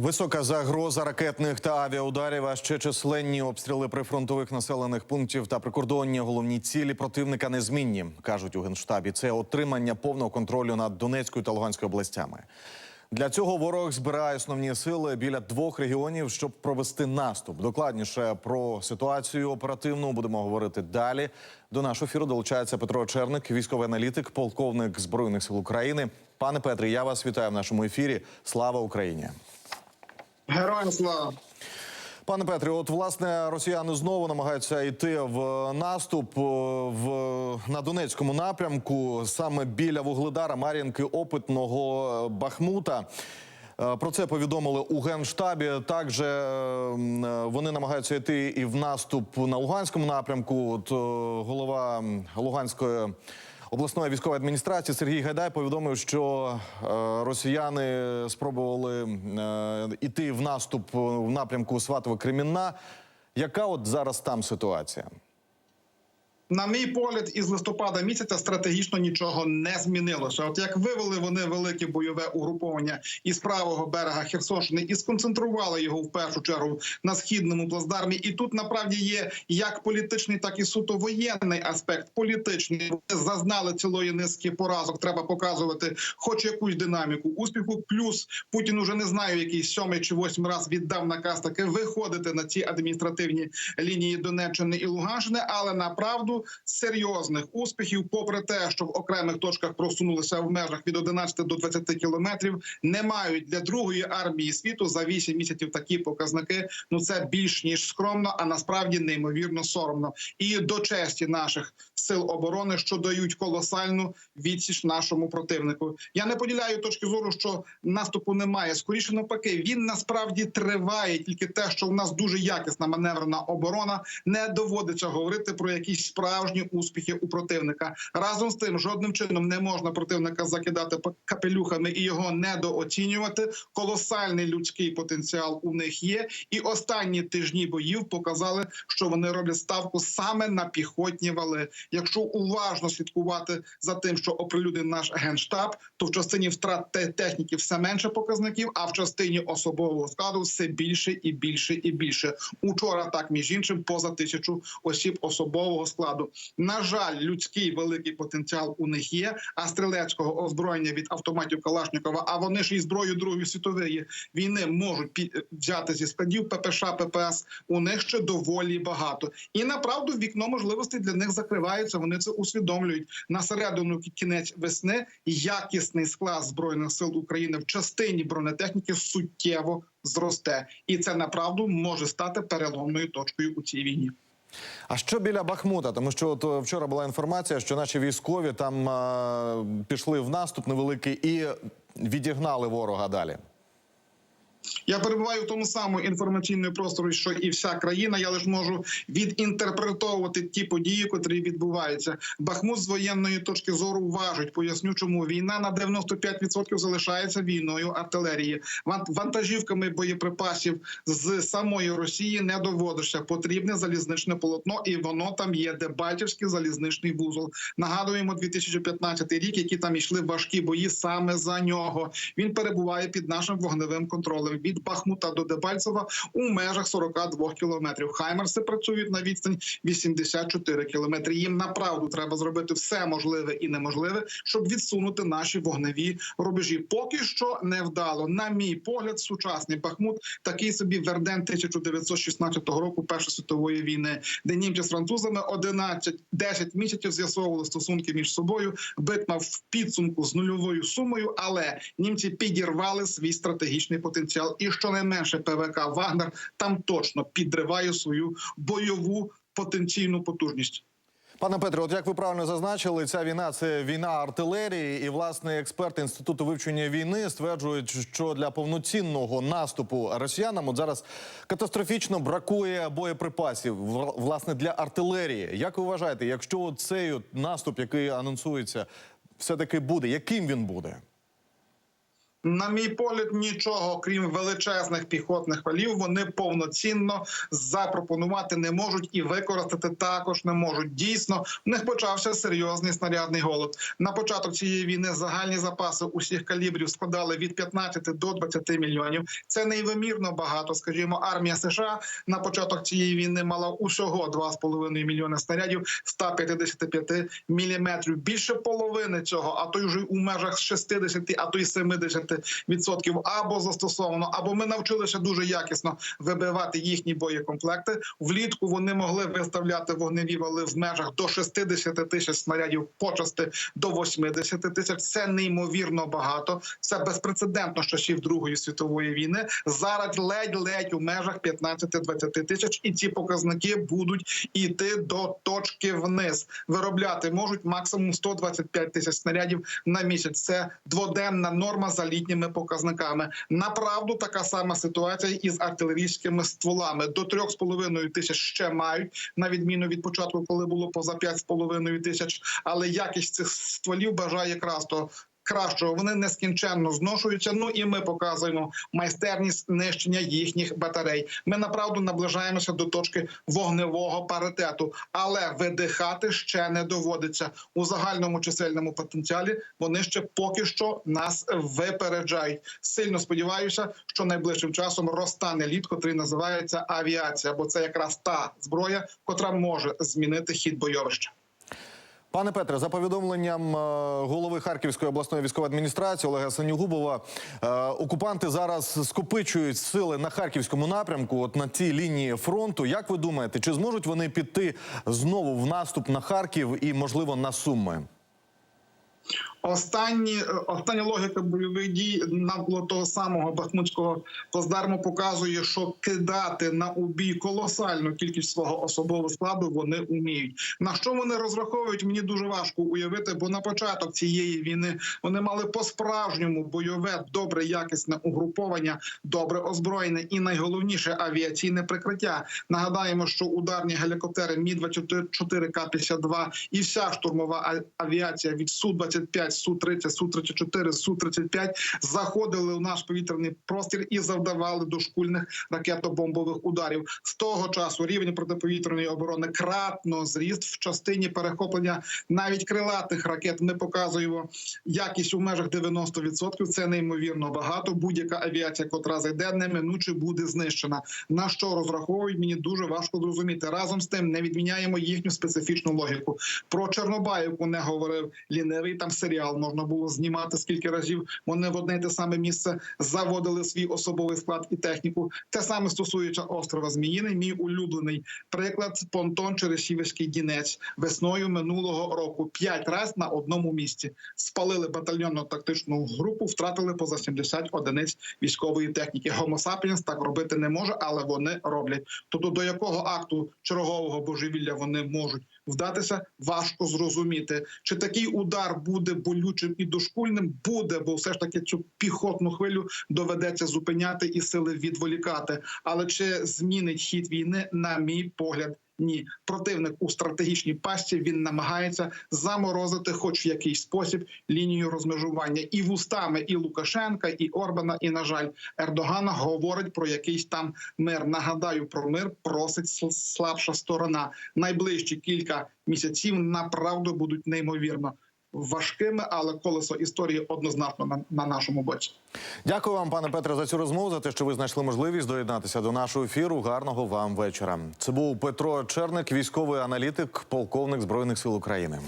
Висока загроза ракетних та авіаударів, а ще численні обстріли прифронтових населених пунктів та прикордонні головні цілі противника незмінні, кажуть у генштабі. Це отримання повного контролю над Донецькою та Луганською областями. Для цього ворог збирає основні сили біля двох регіонів, щоб провести наступ. Докладніше про ситуацію оперативну будемо говорити далі. До нашого ефіру долучається Петро Черник, військовий аналітик, полковник збройних сил України. Пане Петре, я вас вітаю в нашому ефірі. Слава Україні! Героям слава. Пане Петре, от власне росіяни знову намагаються йти в наступ е, в на Донецькому напрямку, саме біля Вугледара, Мар'їнки, опитного е, Бахмута. Е, Про це повідомили у генштабі. Також вони намагаються йти і в наступ на Луганському напрямку. От голова Луганської обласної військової адміністрації Сергій Гайдай повідомив, що е, росіяни спробували е, іти в наступ в напрямку Сватово-Кремінна. Яка от зараз там ситуація? На мій погляд, із листопада місяця стратегічно нічого не змінилося. От як вивели вони велике бойове угруповання із правого берега Херсонщини і сконцентрували його в першу чергу на східному плацдармі. І тут направді є як політичний, так і суто воєнний аспект. Політичний Вони зазнали цілої низки поразок. Треба показувати, хоч якусь динаміку успіху. Плюс Путін уже не знаю, який сьомий чи восьмий раз віддав наказ таки виходити на ці адміністративні лінії Донеччини і Луганщини, але направду серйозних успіхів, попри те, що в окремих точках просунулися в межах від 11 до 20 кілометрів, не мають для другої армії світу за 8 місяців такі показники. Ну це більш ніж скромно, а насправді неймовірно соромно. І до честі наших сил оборони, що дають колосальну відсіч нашому противнику. Я не поділяю точки зору, що наступу немає. Скоріше навпаки, він насправді триває. Тільки те, що в нас дуже якісна маневрена оборона, не доводиться говорити про якісь справжні успіхи у противника. Разом з тим, жодним чином не можна противника закидати капелюхами і його недооцінювати. Колосальний людський потенціал у них є, і останні тижні боїв показали, що вони роблять ставку саме на піхотні вали. Якщо уважно слідкувати за тим, що оприлюднив наш генштаб, то в частині втрат техніки все менше показників, а в частині особового складу все більше і більше і більше. Учора так між іншим поза тисячу осіб особового складу. На жаль, людський великий потенціал у них є. А стрілецького озброєння від автоматів Калашникова, а вони ж і зброю Другої світової війни можуть пі- взяти зі складів ППШ, ППС. У них ще доволі багато. І направду вікно можливостей для них закривається. Вони це усвідомлюють на середину кінець весни. Якісний склад збройних сил України в частині бронетехніки суттєво зросте, і це направду може стати переломною точкою у цій війні. А що біля Бахмута? Тому що от, е, вчора була інформація, що наші військові там е, пішли в наступ невеликий і відігнали ворога далі. Я перебуваю в тому самому інформаційному просторі, що і вся країна. Я лише можу відінтерпретовувати ті події, котрі відбуваються. Бахмут з воєнної точки зору важить. Поясню, чому війна на 95% залишається війною артилерії. Ван- Вантажівками боєприпасів з самої Росії не доводишся. Потрібне залізничне полотно, і воно там є. Дебальтівський залізничний вузол. Нагадуємо 2015 рік, які там йшли важкі бої саме за нього. Він перебуває під нашим вогневим контролем від Бахмута до Дебальцева у межах 42 кілометрів. Хаймерси працюють на відстань 84 кілометри. Їм направду треба зробити все можливе і неможливе, щоб відсунути наші вогневі рубежі. Поки що не вдало. На мій погляд, сучасний Бахмут такий собі Верден 1916 року Першої світової війни, де німці з французами 11-10 місяців з'ясовували стосунки між собою. Битва в підсумку з нульовою сумою, але німці підірвали свій стратегічний потенціал. І щонайменше ПВК Вагнер там точно підриває свою бойову потенційну потужність. Пане Петре, от як ви правильно зазначили, ця війна це війна артилерії, і власне експерти інституту вивчення війни стверджують, що для повноцінного наступу росіянам от зараз катастрофічно бракує боєприпасів власне для артилерії. Як ви вважаєте, якщо цей наступ, який анонсується, все таки буде, яким він буде? На мій погляд, нічого крім величезних піхотних валів, вони повноцінно запропонувати не можуть і використати також не можуть. Дійсно, в них почався серйозний снарядний голод. На початок цієї війни загальні запаси усіх калібрів складали від 15 до 20 мільйонів. Це неймовірно багато. Скажімо, армія США на початок цієї війни мала усього 2,5 мільйони снарядів 155 міліметрів. Більше половини цього, а то й вже у межах 60, а то й 70 відсотків або застосовано, або ми навчилися дуже якісно вибивати їхні боєкомплекти. Влітку вони могли виставляти вогневі вали в межах до 60 тисяч снарядів, почасти до 80 тисяч. Це неймовірно багато. Це безпрецедентно з часів Другої світової війни. Зараз ледь-ледь у межах 15-20 тисяч, і ці показники будуть іти до точки вниз. Виробляти можуть максимум 125 тисяч снарядів на місяць. Це дводенна норма за літніми показниками. Направду така сама ситуація із артилерійськими стволами. До 3,5 тисяч ще мають на відміну від початку, коли було поза 5,5 тисяч. Але якість цих стволів бажає якраз то. Кращого вони нескінченно зношуються. Ну і ми показуємо майстерність знищення їхніх батарей. Ми направду наближаємося до точки вогневого паритету, але видихати ще не доводиться у загальному чисельному потенціалі. Вони ще поки що нас випереджають. Сильно сподіваюся, що найближчим часом розтане лід, котрий називається авіація, бо це якраз та зброя, котра може змінити хід бойовища. Пане Петре, за повідомленням е, голови Харківської обласної військової адміністрації Олега Сенюгубова, е, окупанти зараз скопичують сили на харківському напрямку, от на цій лінії фронту. Як ви думаєте, чи зможуть вони піти знову в наступ на Харків і, можливо, на Суми? Останні е, остання логіка бойових дій навколо того самого Бахмутського плацдарму показує, що кидати на убій колосальну кількість свого особового складу вони вміють. На що вони розраховують? Мені дуже важко уявити, бо на початок цієї війни вони мали по справжньому бойове, добре якісне угруповання, добре озброєне і найголовніше авіаційне прикриття. Нагадаємо, що ударні гелікоптери Мі 24 К-52 і вся штурмова авіація від Су 25 Су 30 Су 34 Су 35 заходили у наш повітряний простір і завдавали дошкульних ракетобомбових ударів. З того часу рівень протиповітряної оборони кратно зріс в частині перехоплення навіть крилатих ракет. Ми показуємо якість у межах 90%. Це неймовірно багато. Будь-яка авіація, котра зайде, неминуче буде знищена. На що розраховують? Мені дуже важко зрозуміти. Разом з тим не відміняємо їхню специфічну логіку. Про Чорнобаївку не говорив лінивий. Там серіал можна було знімати скільки разів. Вони в одне й те саме місце заводили свій особовий склад і техніку. Те саме стосується острова Зміїний. Мій улюблений приклад понтон Черешівський Дінець весною минулого року. П'ять разів на одному місці спалили батальйонну тактичну групу, втратили поза 70 одиниць військової техніки. Sapiens так робити не може, але вони роблять. Тобто до якого акту чергового божевілля вони можуть вдатися, важко зрозуміти. Чи такий удар буде болючим і дошкульним? Буде, бо все ж таки цю піхотну хвилю доведеться зупиняти і сили відволікати. Але чи змінить хід війни, на мій погляд? Ні, противник у стратегічній пастці він намагається заморозити, хоч в якийсь спосіб, лінію розмежування і вустами і Лукашенка, і Орбана, і на жаль, Ердогана говорить про якийсь там мир. Нагадаю, про мир просить слабша сторона. Найближчі кілька місяців направду будуть неймовірно важкими, але колесо історії однозначно на, на нашому боці. Дякую вам, пане Петре, за цю розмову, за те, що ви знайшли можливість доєднатися до нашого ефіру. Гарного вам вечора. Це був Петро Черник, військовий аналітик, полковник збройних сил України.